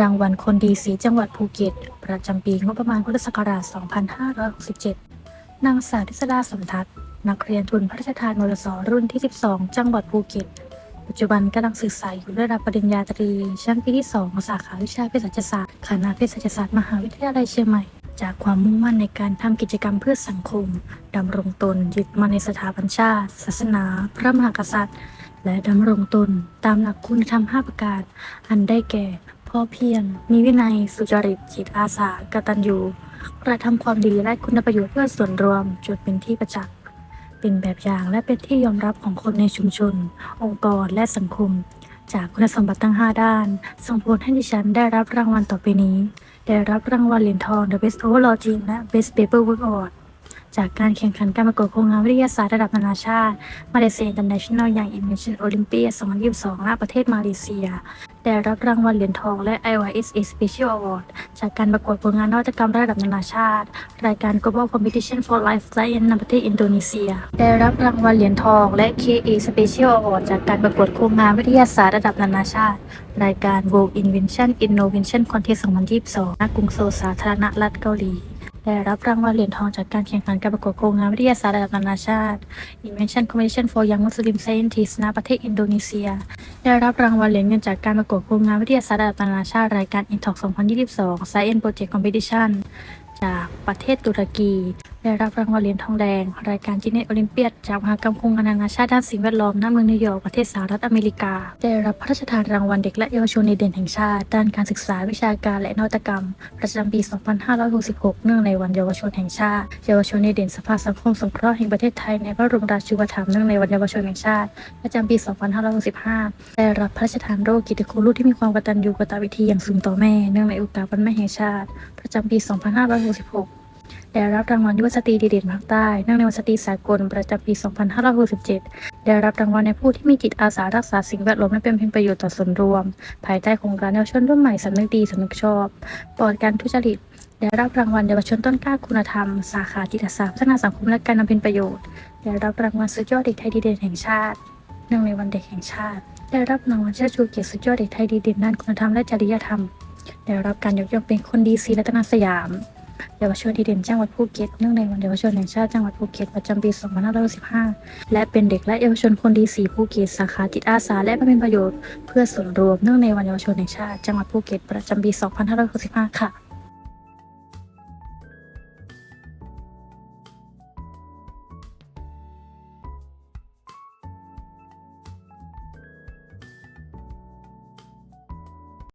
รางวัลคนดีสีจังหวัดภูเก็ต ประจำปีงบประมาณพุทธศักราช 2567 นางสาวทิศดาสมทัศน์ นักเรียนทุนพระราชทานมรสรุ่นที่ 12 จังหวัดภูเก็ต ปัจจุบันกำลังศึกษาอยู่ระดับปริญญาตรี ชั้นปีที่ 2 สาขาวิชาเภสัชศาสตร์ คณะเภสัชศาสตร์มหาวิทยาลัยเชียงใหม่ จากความมุ่งมั่นในการทำกิจกรรมเพื่อสังคมดำรงตนยึดมั่นในสถาบันชาติ ศาสนา พระมหากษัตริย์ และดำรงตนตามหลักคุณธรรม 5 ประการ อันได้แก่ อเพียรมีวินัย สุจริต จิตอาสา กตัญญู กระทำความดีและคุณประโยชน์เพื่อส่วนรวมจนเป็นที่ประจักษ์ เป็นแบบอย่างและเป็นที่ยอมรับของคนในชุมชน องค์กร และสังคม จากคุณสมบัติทั้ง 5 ด้าน ส่งผลให้ดิฉันได้รับรางวัลต่อไปนี้ ได้รับรางวัลเหรียญทอง The Best Overall Team และ Best Paperwork Award จากการแข่งขันการประกวดโครงงานวิทยาศาสตร์ระดับนานาชาติมาเลเซีย International Young Invention Olympia 2022ณประเทศมาเลเซีย ได้รับรางวัลเหรียญทองและ IYSA Special Award จากการประกวดผลงานนวัตกรรมระดับนานาชาติ รายการ Global Competition for Life Science ณประเทศอินโดนีเซีย ได้รับรางวัลเหรียญทองและ KA Special Award จากการประกวดโครงงานวิทยาศาสตร์ระดับนานาชาติ รายการ World Invention Innovation Contest 2022ณกรุงโซลสาธารณรัฐเกาหลี ได้รับรางวัลเหรียญทองจากการแข่งขันการประกวดโครงงานวิทยาศาสตร์ระดับนานาชาติ Invention Competition for Young Muslim Scientists ณประเทศอินโดนีเซีย ได้รับรางวัลเหรียญเงินจากการประกวดโครงงานวิทยาศาสตร์ระดับนานาชาติรายการ INTOC 2022 Science Project Competition จากประเทศตุรกี ได้รับรางวัลเหรียญทองแดง รายการจิเนตโอลิมเปียดจากมหกรรมโครงงานนานาชาติด้านสิ่งแวดล้อมณเมืองนิวยอร์กประเทศสหรัฐอเมริกา ได้รับพระราชทานรางวัลเด็กและเยาวชนดีเด่นแห่งชาติ ด้านการศึกษาวิชาการและนวัตกรรม ประจำปี 2566 เนื่องในวันเยาวชนแห่งชาติ เยาวชนดีเด่นสภาสังคมสงเคราะห์แห่งประเทศไทยในพระบรมราชูปถัมภ์เนื่องในวันเยาวชนแห่งชาติ ประจำปี 2565 ได้รับพระราชทานโรคกิตติคุณลูกที่มีความกตัญญูกตวิธีอย่างสูงต่อแม่ เนื่องในโอกาสวันแม่แห่งชาติ ประจำปี 2566 ได้รับรางวัลยุวสตรีดีเด่นภาคใต้เนื่องในวันสตรีสากลประจำปี 2567 ได้รับรางวัลในผู้ที่มีจิตอาสารักษาสิ่งแวดล้อมและเป็นเพียงประโยชน์ต่อส่วนรวม ภายใต้โครงการเยาวชนรุ่นใหม่สำนึกดีสำนึกชอบปลอดการทุจริตได้รับรางวัลเยาวชนต้นกล้าคุณธรรม สาขาจิตอาสาพัฒนาสังคมและการนำเป็นประโยชน์ ได้รับรางวัลสุดยอดเด็กไทยดีเด่นแห่งชาติเนื่องในวันเด็กแห่งชาติ ได้รับรางวัลเชิดชูเกียรติสุดยอดเด็กไทยดีเด่นด้านคุณธรรมและจริยธรรม ได้รับการยกย่องเป็นคนดีศรีรัตนสยาม เยาวชนดีเด่นจังหวัดภูเก็ตเนื่องในวันเยาวชนแห่งชาติจังหวัดภูเก็ตประจำปี 2565 และเป็นเด็กและเยาวชนคนดีสีภูเก็ตสาขาจิตอาสาและเป็นประโยชน์เพื่อส่วนรวมเนื่องในวันเยาวชนแห่งชาติจังหวัดภูเก็ตประจำปี 2565 ค่ะ